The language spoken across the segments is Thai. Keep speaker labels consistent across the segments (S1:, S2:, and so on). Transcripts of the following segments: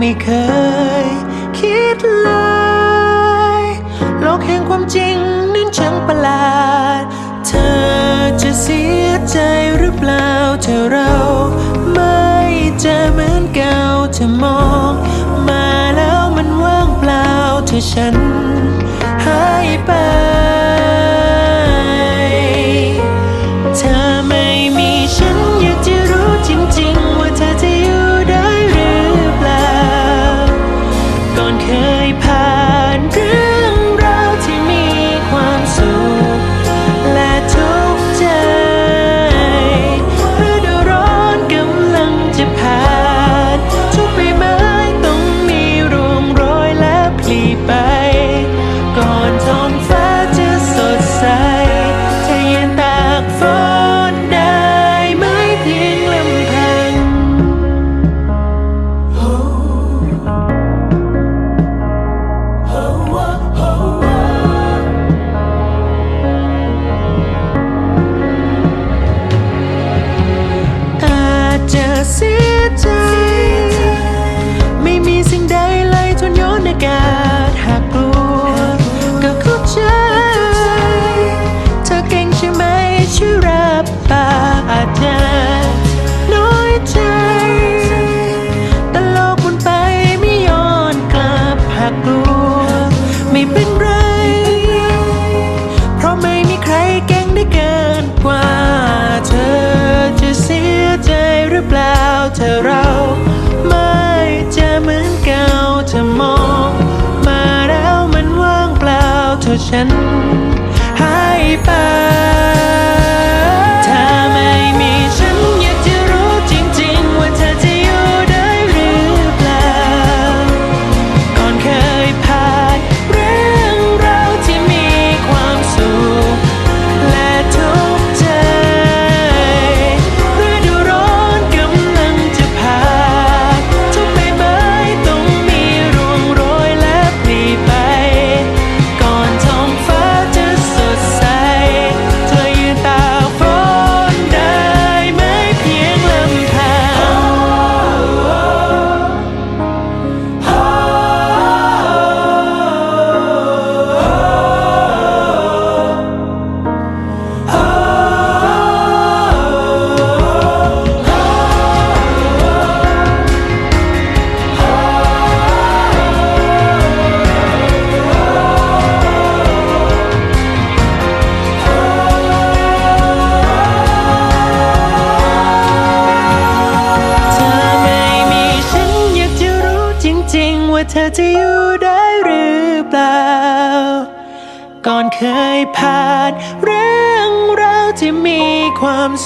S1: ไม่เคย คิดเลย โลกแห่งความจริงนั้นช่างประหลาด เธอจะเสียใจหรือเปล่าเธอเรา ไม่จะเหมือนเก่าเธอมอง มาแล้วมันว่างเปล่าเธอฉันหายไป ฉันหายไป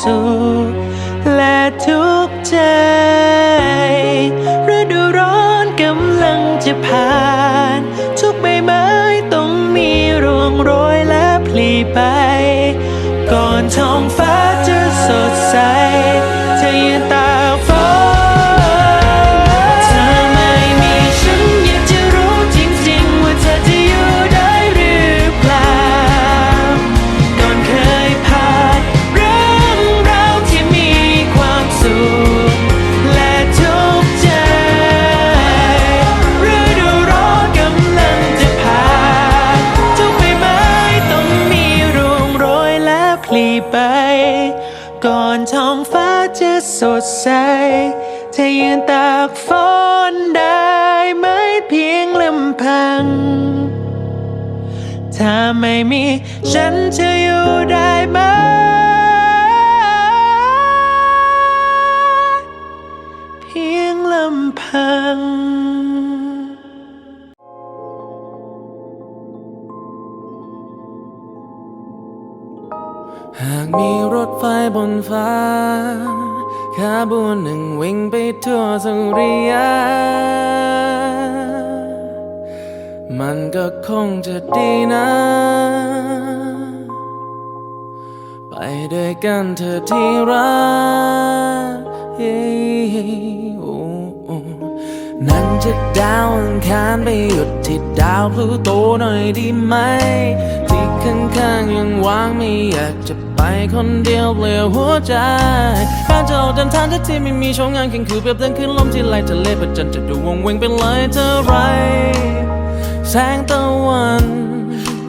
S1: สุขและทุกข์ใจฤดูร้อนกำลังจะผ่าน ทุกใบไม้ต้องมีร่วงโรยและพลีไป ก่อนท้องฟ้า มีฉันจะอยู่ได้ไหม เพียงลำพังหา
S2: กมีรถไฟบนฟ้าขบวนหนึ่งวิ่งไปทั่วสุริยา มันก็คงจะดีนะ ไปด้วยกันเธอที่รักนั่งจะดาวอังคารไปหยุดที่ดาวพลูโตหน่อยดีไหม ที่ข้างๆยังวางไม่อยากจะไปคนเดียวเปลี่ยวหัวใจการจะออกเดินทางที่ไม่มีช่องงานแข่งคือเปรียบเดินขึ้นลมที่ไหลทะเลประจันจะดูวงเวงไปเลยเท่ไร แสงตะวัน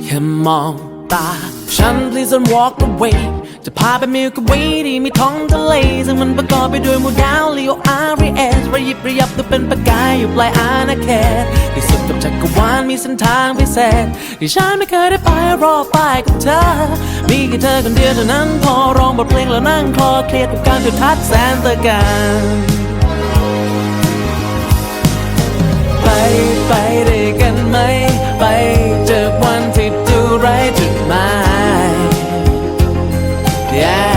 S2: แค่มองตา ฉัน please don't walk away จะพาไปมิลก w วีที่มีท้องทะเล ซึ่งมันประกอบไปด้วยหมู่ดาวลีโออาร์เอสระยิบระยับตัวเป็นประกายอยู่ปลายอาณาเขตที่สุดกับจักรวาลมีเส้นทางพิเศษที่ฉันไม่เคยได้ไปรอไปกับเธอ มีแค่เธอคนเดียวเท่านั้นพอร้องบทเพลงแล้วนั่งคลอเครียดกับการจุดทัดแสนตะการไปไปด้วยกัน ไหม ไปเจอวันที่ดูไร้จุดหมาย Yeah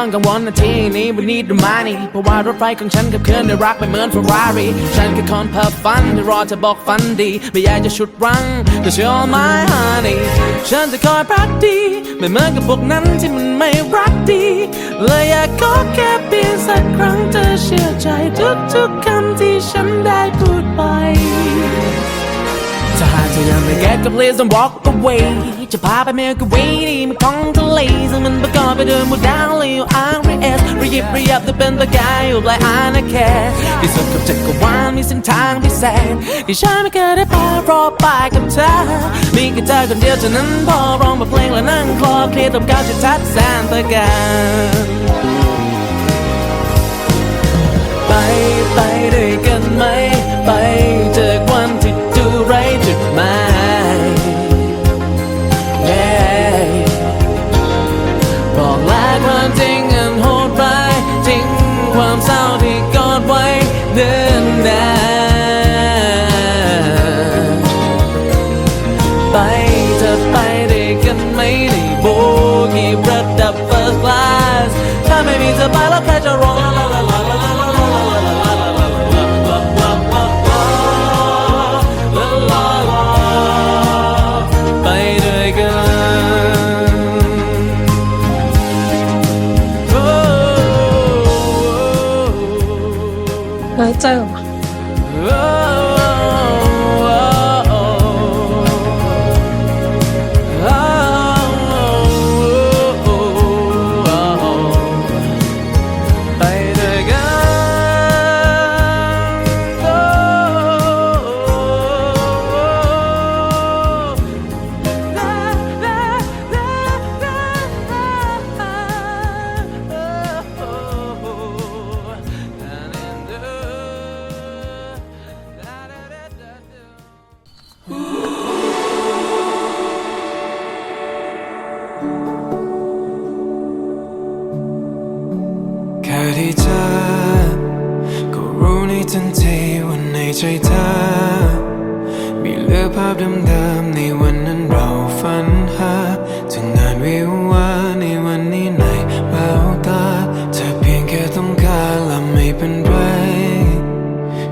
S2: อไม่ต้องกังวลนาทีนี้วันนี้ดูมานี่เพราะว่ารถไฟของฉันกับเคลื่อนได้รักไปเหมือนเฟอร์รารี่ฉันคือคนเพ้อฝันที่รอจะบอกฝันดีไม่อยากจะชุดรั้งแต่เชื่อ my honey ฉันจะคอยพักดีไม่เหมือนกับพวกนั้นที่มันไม่รักดีเลยอยากขอแค่เพียงสักครั้งเธอเชื่อใจทุกๆคำที่ฉันได้พูดไป ถ้าหากเธอยังไม่เก็ตก็ please don't walk away จะพาไปเมลกวีที่มันของทะเลซึ่งมันประกอบไปด้วยหมู่ดาวและอยู่ RS ระยิบระยับจะเป็นประกายอยู่ปลายอาณาเขตที่สุดกับจักรวาลมีเส้นทางพิเศษที่ฉันไม่เคยได้ไปรอไปกับเธอมีแค่เธอคนเดียวเท่านั้นพอร้องบทเพลงและนั่งคลอเคลียร์ตบก้าวจะทัดแสนตะการไปไปด้วยกันไหม ไปเจอวันที่ my 走？ เป็นไร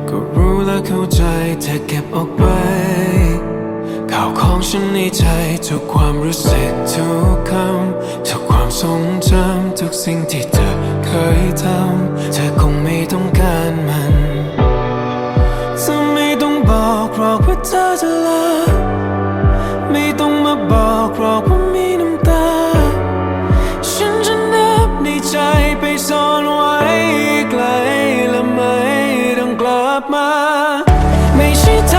S2: ก็
S3: รู้
S4: และเข้าใจเธอเก็บออกไปข่าวของฉันในใจทุกความรู้สึกทุกคำทุกความทรงจำทุกสิ่งที่เธอเคยทำเธอคงไม่ต้องการมันเธอไม่ต้องบอกหรอกว่าเธอจะลา มา ไม่ใช่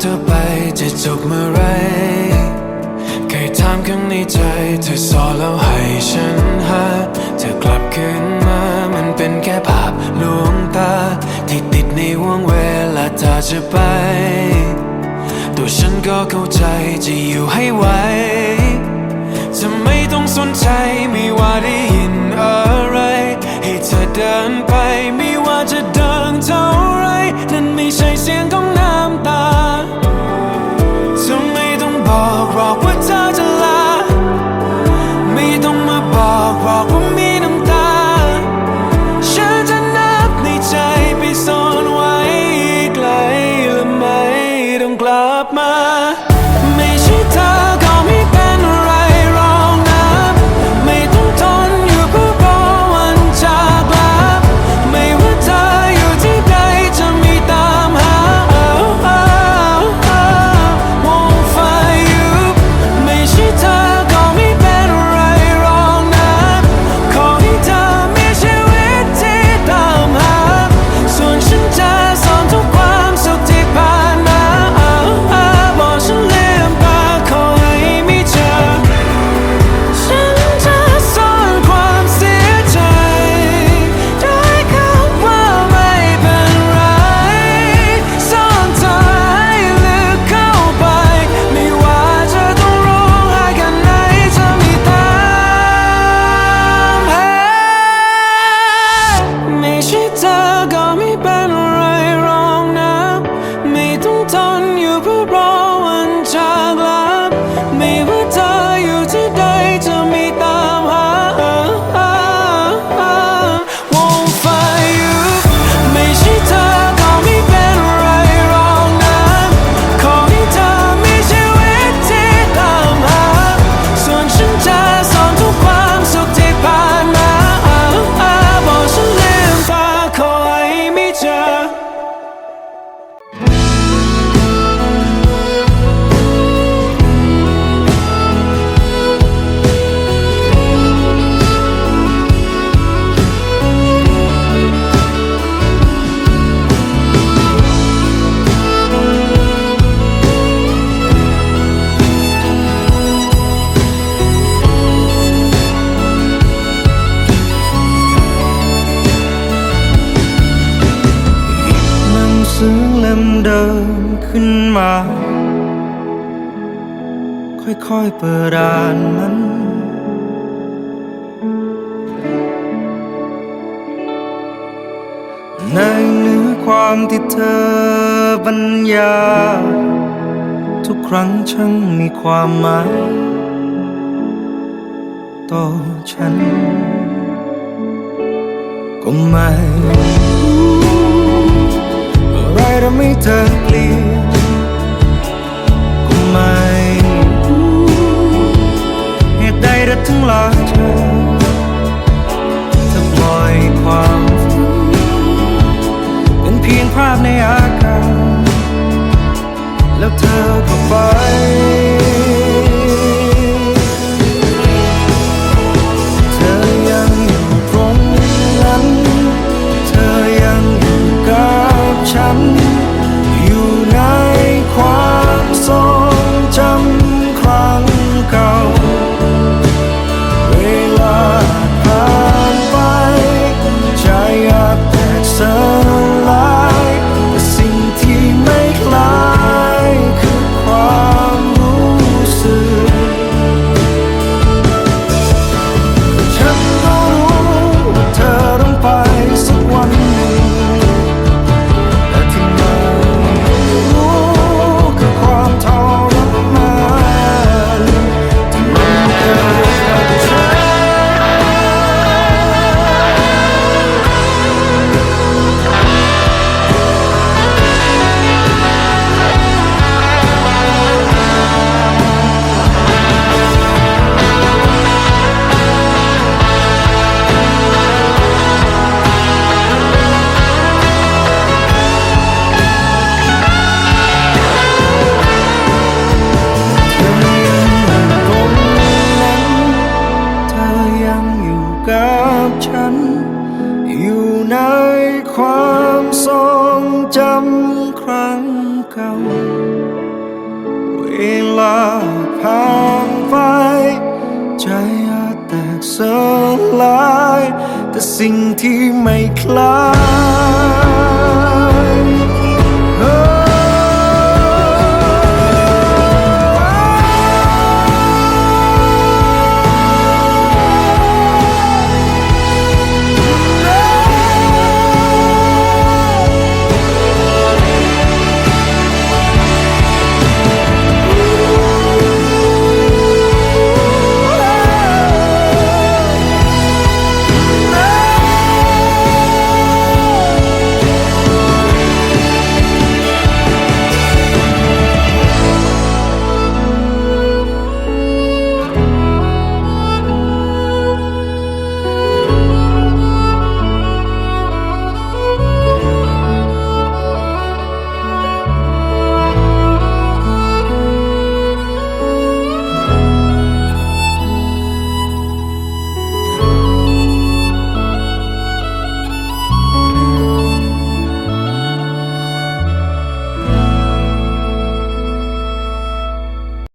S4: เธอไปจะจบเมื่อไรใครถามข้างในใจเธอสอแล้วให้ฉันหาเธอกลับคืนมามันเป็นแค่ภาพลวงตา ที่ติดในวงเวลาเธอจะไป ตัวฉันก็เข้าใจจะอยู่ให้ไหวจะไม่ต้องสนใจไม่ว่าได้ยินอะไร ให้เธอเดินไปไม่ว่าจะเดินเท่าไร นั่นไม่ใช่เสียงขอ
S5: ง เดิมขึ้นมา ค่อยๆเปิดร้านมัน ในเนื้อความที่เธอบรรยา ทุกครั้งช่างมีความหมายต่อฉันก็ไม่ ทำให้เธอเปลี่ยนก็ไม่รู้เหตุใดเรทั้งหลายเธอเธอปล่อยความเป็นเพียงภาพในอากาศแล้วเธอก็ไป